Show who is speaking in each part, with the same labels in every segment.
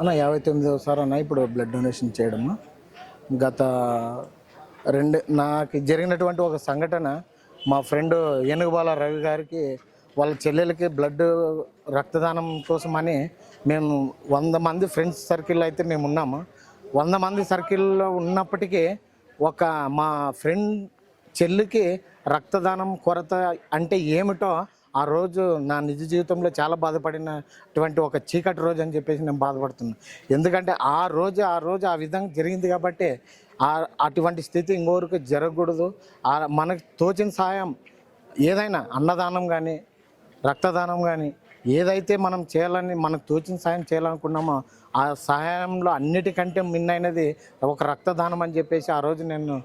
Speaker 1: అన్న యాభై తొమ్మిదవసారి అన్న ఇప్పుడు బ్లడ్ డొనేషన్ చేయడము? గత రెండు నాకు జరిగినటువంటి ఒక సంఘటన మా ఫ్రెండ్ ఏనుగుబాల రవి గారికి వాళ్ళ చెల్లెలకి బ్లడ్ రక్తదానం కోసమని మేము వంద మంది ఫ్రెండ్స్ సర్కిల్ అయితే మేము ఉన్నాము. వంద మంది సర్కిల్లో ఉన్నప్పటికీ ఒక మా ఫ్రెండ్ చెల్లికి రక్తదానం కొరత అంటే ఏమిటో ఆ రోజు నా నిజ జీవితంలో చాలా బాధపడినటువంటి ఒక చీకటి రోజు అని చెప్పేసి నేను బాధపడుతున్నాను ఎందుకంటే ఆ రోజు ఆ రోజు ఆ విధంగా జరిగింది కాబట్టి ఆ అటువంటి స్థితి ఇంకోరికి జరగకూడదు. ఆ మనకు తోచిన సాయం ఏదైనా అన్నదానం కానీ రక్తదానం కానీ ఏదైతే మనం చేయాలని మనకు తోచిన సాయం చేయాలనుకున్నామో ఆ సహాయంలో అన్నిటికంటే మిన్నైనది ఒక రక్తదానం అని చెప్పేసి ఆ రోజు నేను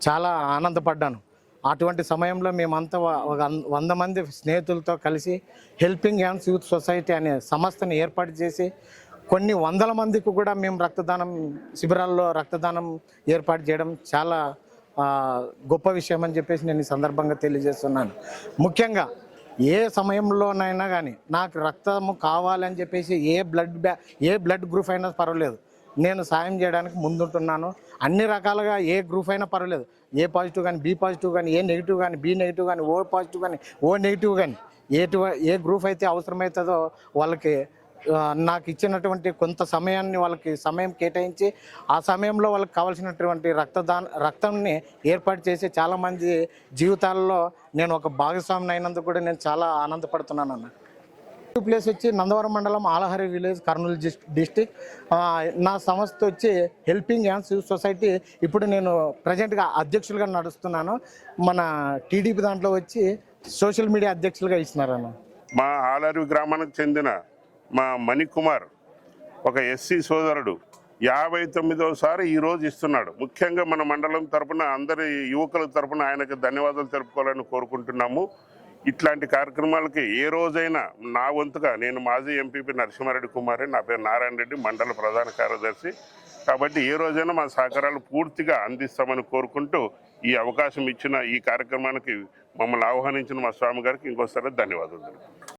Speaker 1: చాలా ఆనందపడ్డాను. అటువంటి సమయంలో మేమంతా ఒక వంద మంది స్నేహితులతో కలిసి హెల్పింగ్ హ్యాండ్స్ యూత్ సొసైటీ అనే సంస్థను ఏర్పాటు చేసి కొన్ని వందల మందికి కూడా మేము రక్తదానం శిబిరాల్లో రక్తదానం ఏర్పాటు చేయడం చాలా గొప్ప విషయం అని చెప్పేసి నేను ఈ సందర్భంగా తెలియజేస్తున్నాను. ముఖ్యంగా ఏ సమయంలోనైనా కానీ నాకు రక్తము కావాలని చెప్పేసి ఏ బ్లడ్ బ్యా ఏ బ్లడ్ గ్రూప్ అయినా పర్వాలేదు. నేను సాయం చేయడానికి ముందుంటున్నాను. అన్ని రకాలుగా ఏ గ్రూప్ అయినా పర్వాలేదు. ఏ పాజిటివ్ కానీ బి పాజిటివ్ కానీ ఏ నెగిటివ్ కానీ బి నెగిటివ్ కానీ ఓ పాజిటివ్ కానీ ఓ నెగిటివ్ కానీ ఏటి ఏ గ్రూప్ అయితే అవసరమవుతుందో వాళ్ళకి నాకు ఇచ్చినటువంటి కొంత సమయాన్ని వాళ్ళకి సమయం కేటాయించి ఆ సమయంలో వాళ్ళకి కావాల్సినటువంటి రక్తదాన రక్తంని ఏర్పాటు చేసి చాలామంది జీవితాల్లో నేను ఒక భాగస్వామిని అయినందుకు కూడా నేను చాలా ఆనందపడుతున్నాను అన్న. ప్లేస్ వచ్చి నందవరం మండలం ఆలహరి విలేజ్ కర్నూలు డిస్టిక్. నా సంస్థ వచ్చి హెల్పింగ్ హ్యాండ్స్ యూత్ సొసైటీ ఇప్పుడు నేను ప్రజెంట్గా అధ్యక్షులుగా నడుస్తున్నాను. మన టీడీపీ దాంట్లో వచ్చి సోషల్ మీడియా అధ్యక్షులుగా ఇస్తున్నారన్న.
Speaker 2: మా ఆలహరి గ్రామానికి చెందిన మా మణికుమార్ ఒక ఎస్సీ సోదరుడు యాభై తొమ్మిదోసారి ఈరోజు ఇస్తున్నాడు. ముఖ్యంగా మన మండలం తరపున అందరి యువకుల తరపున ఆయనకు ధన్యవాదాలు తెలుపుకోవాలని కోరుకుంటున్నాము. ఇట్లాంటి కార్యక్రమాలకి ఏ రోజైనా నా వంతుగా నేను మాజీ ఎంపీపీ నరసింహారెడ్డి కుమారి నా పేరు నారాయణ రెడ్డి మండల ప్రధాన కార్యదర్శి. కాబట్టి ఏ రోజైనా మా సహకారాలు పూర్తిగా అందిస్తామని కోరుకుంటూ ఈ అవకాశం ఇచ్చిన ఈ కార్యక్రమానికి మమ్మల్ని ఆహ్వానించిన మా స్వామి గారికి ఇంకోసారి ధన్యవాదాలు